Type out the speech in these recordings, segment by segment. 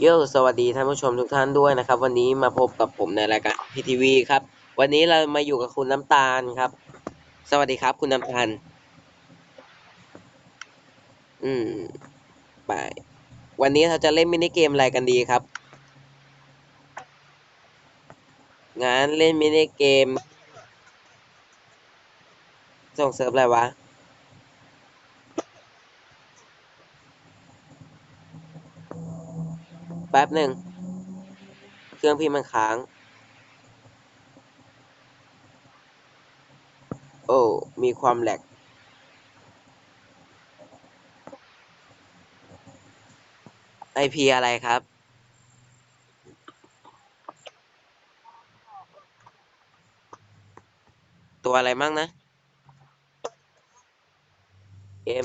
โยสวัสดีท่านผู้ชมทุกท่านด้วยนะครับ วันนี้มาพบกับผมในรายการพีทีวีครับ วันนี้เรามาอยู่กับคุณน้ำตาลครับ สวัสดีครับ คุณน้ำตาลอืมไปวันนี้เราจะเล่นมินิเกมอะไรกันดีครับงั้นเล่นมินิเกม ส่งเซิร์ฟอะไรวะ แป๊บหนึ่ง เครื่องพี่มันค้าง โอ้ มีความแหลกไอพีอะไรครับ ตัวอะไรมั่งนะ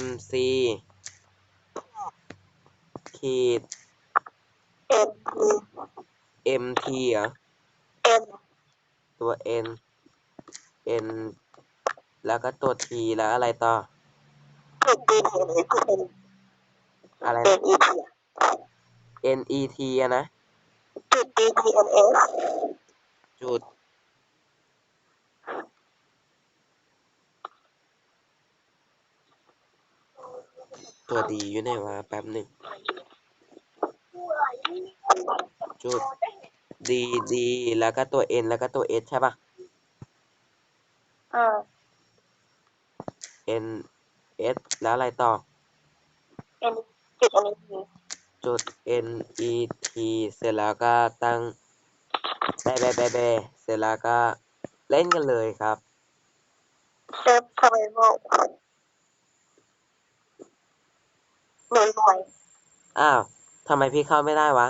MC ขีด MT เหรอตัว N N แล้วก็ตัว T แล้วอะไรต่ออะไรนะ N E T อะนะ จุดตัวดีอยู่ไหนวะแป๊บหนึ่ง จุด D D แล้วก็ตัว N แล้วก็ตัว S ใช่ปะ N S แล้วอะไรต่อจุด N E T เสร็จแล้วก็ตั้งแบะแบะแบะแบะเสร็จแล้วก็เล่นกันเลยครับเซิร์ฟสบายโลกหน่วยหน่วยอ้าว ทำไมพี่เข้าไม่ได้วะ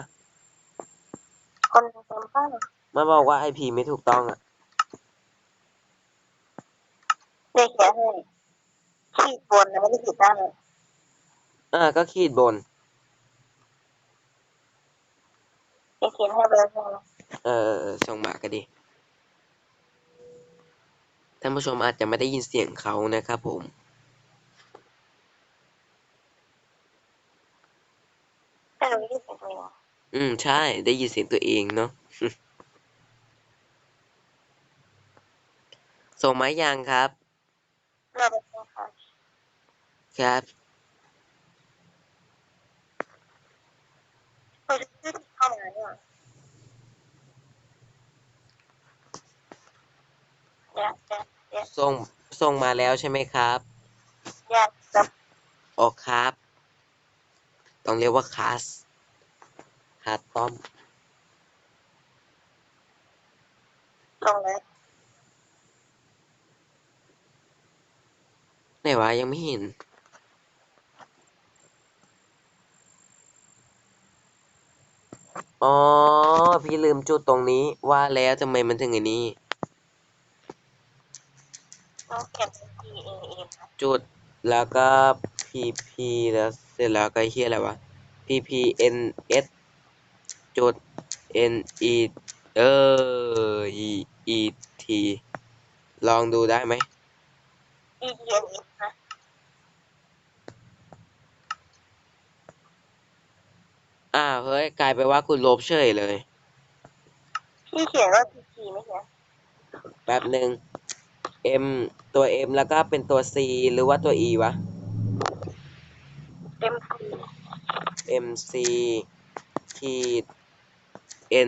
คนเต็มบ้านมันบอกว่า IP ไม่ถูกต้องอะเด็กแค่ให้ขีดบนนะไม่ได้ขีดด้านเลยอ่าก็ขีดบน เด็กเขียนให้ไปแล้วใช่ไหมเออเออเออส่งมาก็ดี ท่านผู้ชมอาจจะไม่ได้ยินเสียงเขานะครับผม แต่ เราไม่ได้เขียนตัวเองอืม ใช่ ได้ยินเสียงตัวเองเนาะส่งมายังครับเราเป็นแค่ค่ะครับเราจะขึ้นเข้ามาเนี่ยเดี๋ยวเดี๋ยวเดี๋ยวส่งส่งมาแล้วใช่ไหมครับแยกจะ ออกครับ ต้องเรียกว่าคาสคาสต้อมลงเลยไหนวะยังไม่เห็น อ๋อ พี่ลืมจุดตรงนี้ ว่าแล้วทำไมมันถึงอันนี้ต้องเขียน P A N นะจุดแล้วก็ pp แล้วเสร็จแล้วก็เฮียอะไรวะ pp n s จุด n e เออ e e t ลองดูได้ไหม E D N S นะอ้าวเฮ้ย กลายไปนว่าคุณลบเฉยเลยพี่เขียนว่า P P ไม่ใช่แป๊บหนึ่ง m ตัว m แล้วก็เป็นตัว c หรือว่าตัว e วะ เต็ม P m c ขีด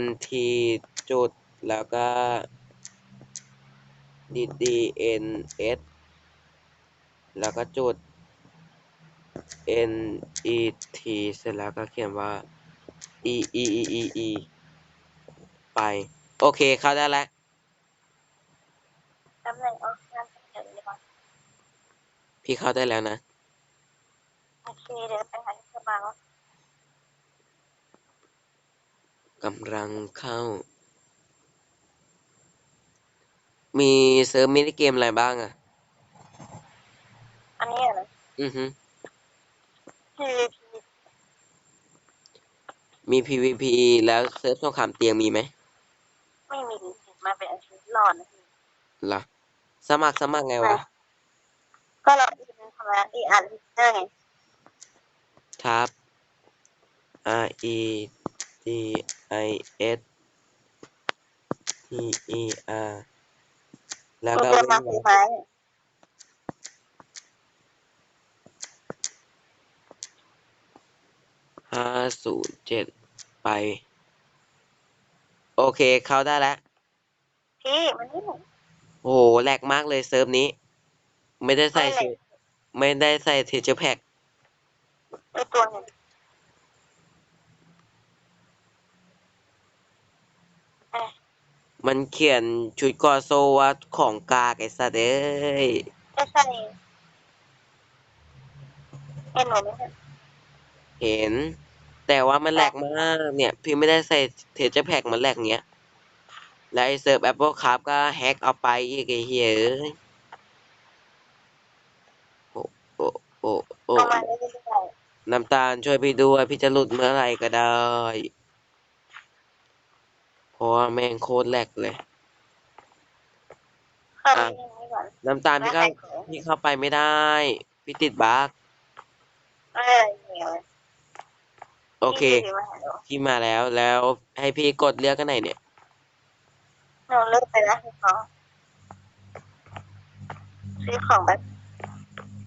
n t จุด แล้วก็ d d n s แล้วก็จุด n e t เสร็จแล้วก็เขียนว่า e e e e e ไป โอเค เข้าได้แล้วตำแหน่งออกงานเขียนเลยก่อนพี่เข้าได้แล้วนะ โอเค เดี๋ยวไปหาที่สบายแล้ว กำลังเข้า มีเซิร์ฟมินิเกมอะไรบ้างอะ อันนี้อะนะอือฮึ P P มี PVP แล้วเซิร์ฟสงครามเตียงมีไหมไม่มีมาเป็นอาชีพรอดนะพี่ล่ะ สมัครสมัครไงวะ ก็เราอีกทำไมอีอ่านลิสเตอร์ไง ครับ R E G I S T E R แล้วมึงก็จะเว้มานวรซื้อรคไม้ห้าศูนย์เจ็ดไป โอเค เข้าได้แล้ว พี่มันนี่หนูโอ้โหแหลกมากเลยเซิร์ฟนี้ ไม่ได้ใส่ไม่แหลกเทไม่ได้ใส่เทเจอร์แพ็ก ไอตัวหนึ่งเอ้ย มันเขียนชุดกอโซว่าของกากไอ้สัตว์เอ้ยไม่ใช่เห็นหนูไหมเนี่ยเห็น แต่ว่ามันแหลกมากเนี่ย พี่ไม่ได้ใส่เทเจอร์แพ็กมันแหลกเงี้ยแล้วไอ้เซิร์ฟแอปเปิลครับก็แฮกเอาไปอีกไอ้เหี้ยเอ้ยโอ้โอ้โอ้โอ้เอามาได้เรื่อยน้ำตาลช่วยพี่ด้วย พี่จะหลุดเมื่อไหร่ก็ได้เพ ราะว่าแม่งโคตรแหลกเลยๆเข้าไปนี่ก่อนน้ำตาลพี่เข้าพี่เข้าไปไม่ได้ พี่ติดบั๊กเออเหนียวโอเค พี่ถืมาหาหนูพี่มาแล้วแล้วให้พี่กดเลือกกันไหนเนี่ย หนูเลิกไปแล้วซื้อของซื้อของแบบ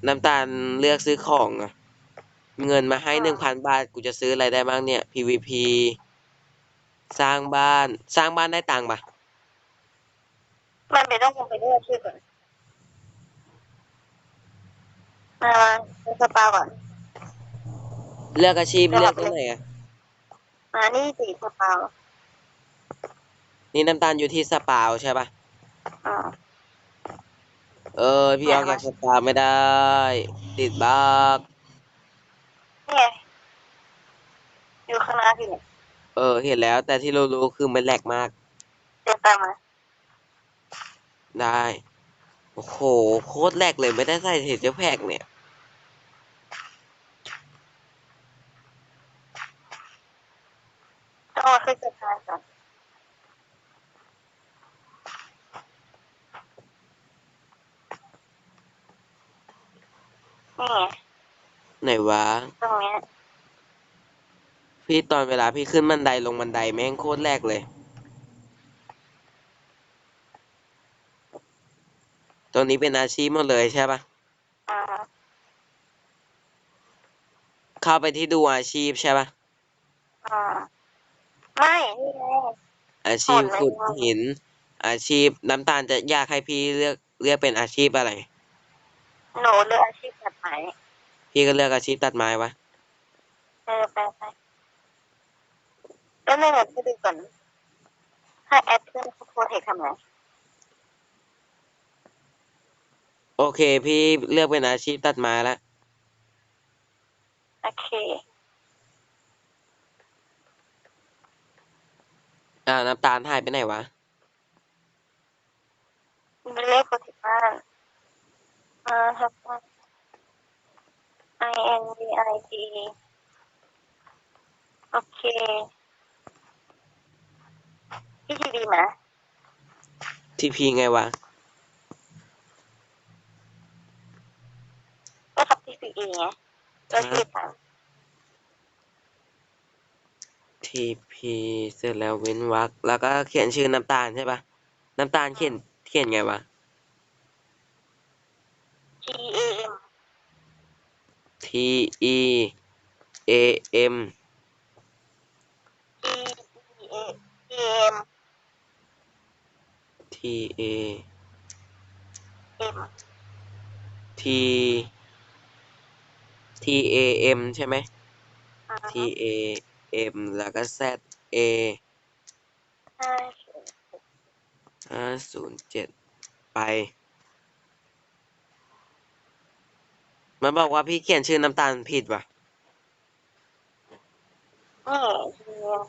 น้ำตาลเลือกซื้อของอะเงินมาให้อ่าหนึ่งพันบาท กูจะซื้ออะไรได้บ้างเนี่ย PVP สร้างบ้าน สร้างบ้านได้ตังค์ปะมันไปต้องลงไปเลือกชื่อก่อนมามาซื้อสปาก่อน เลือกอาชีพเลือกเลือกที่ไหนอะมานี่สีสปานี่น้ำตาลอยู่ที่สปาวใช่ปะอ่าเออ พี่ออกจากสปาไม่ได้ ติดบั๊กนี่ไงอยู่ข้างหน้าพี่เนี่ย เออ เห็นแล้ว แต่ที่รู้รู้ๆคือมันแหลกมาก เดินตามมาได้ โอ้โห โคตรแหลกเลยไม่ได้ใส่เทเจอร์แพ็กเนี่ย ต้องเอาขึ้นสะพานก่อนนี่ไงไหนวะ ตรงเนี้ย พี่ตอนเวลาพี่ขึ้นบันไดลงบันไดแม่งโคตรแรกเลย ตรงนี้เป็นอาชีพหมดเลยใช่ปะอ่าเข้าไปที่ดูอาชีพใช่ปะอ่าไม่นี่ไงอาชีพโหดไหมขุดหิน อาชีพน้ำตาลจะอยากให้พี่เลือกเลือกเป็นอาชีพอะไรหนูเลือกอาชีพตัดไม้ พี่ก็เลือกอาชีพตัดไม้วะเออไปไป แล้วไม่เหมือนที่ดูก่อนถ้าแอดเพื่อนเขาโพสเทคทำไงโอเค พี่เลือกเป็นอาชีพตัดไม้ละโอเค อ่าน้ำตาลหายไปไหนวะมันเลขโพสเทคบ้านอ่าครับ I N D I G โอเคพี่ทีดี มาทีพีไงวะ ก็ขับที่สี่ไงก็ชื่อทางทีพีเสร็จแล้วเว้นวรรคแล้วก็เขียนชื่อน้ำตาลใช่ปะน้ำตาลเขียนเขียนไงวะ T A M T E A M T E A T M T A M T T A M ใช่ไหมอ่า T A M แล้วก็ Z A ห้าห้าศูนย์เจ็ดไป มันบอกว่าพี่เขียนชื่อน้ำตาลผิดว่ะนี่ทีเอ็ม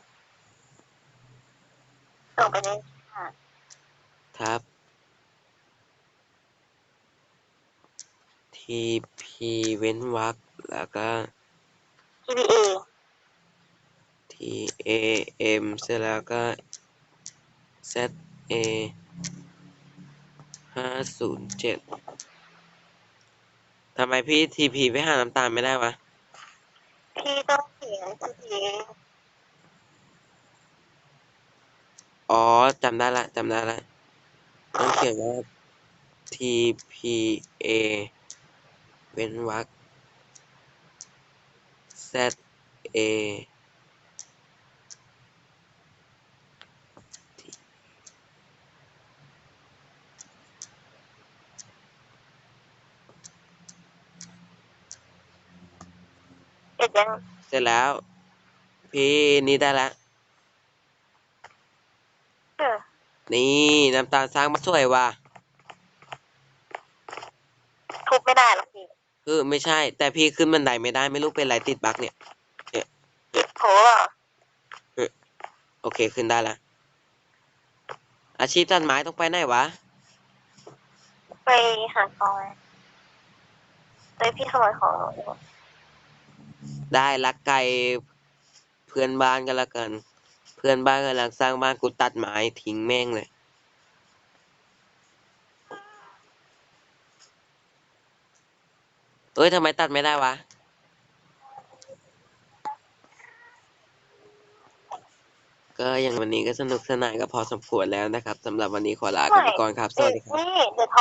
ส่งไปเลยค่ะ ทับ T P เว้นวรรคแล้วก็ T B A T A M เสร็จแล้วก็ Z A ห้าศูนย์เจ็ดทำไมพี่ T P ไปหาน้ำตาลไม่ได้วะ พี่ต้องเขียน T P A จำได้ละจำได้ละ ต้องเขียนว่า T P A เว้นวรรค Z A เอ็ดยังเสร็จแล้ว พี่นี่ได้ละ เออ นี่น้ำตาลสร้างมาสวยว่ะทุบไม่ได้หรอกพี่คือไม่ใช่ แต่พี่ขึ้นบันไดไม่ได้ไม่รู้เป็นไรติดบั๊กเนี่ยโหโอเคขึ้นได้ละอาชีพตัดไม้ต้องไปไหนวะ ไปหาของไหมเฮ้ยพี่ขโมยของหนูดีกว่าได้ลักไก่เพื่อนบ้านกันละกัน เพื่อนบ้านกำลังสร้างบ้านกูตัดไม้ทิ้งแม่งเลย เอ้ยทำไมตัดไม่ได้วะ ก็อย่างวันนี้ก็สนุกสนานก็พอสมควรแล้วนะครับสำหรับวันนี้ขอลากันไปก่อนครับ สวัสดีครับนี่เดี๋ยวท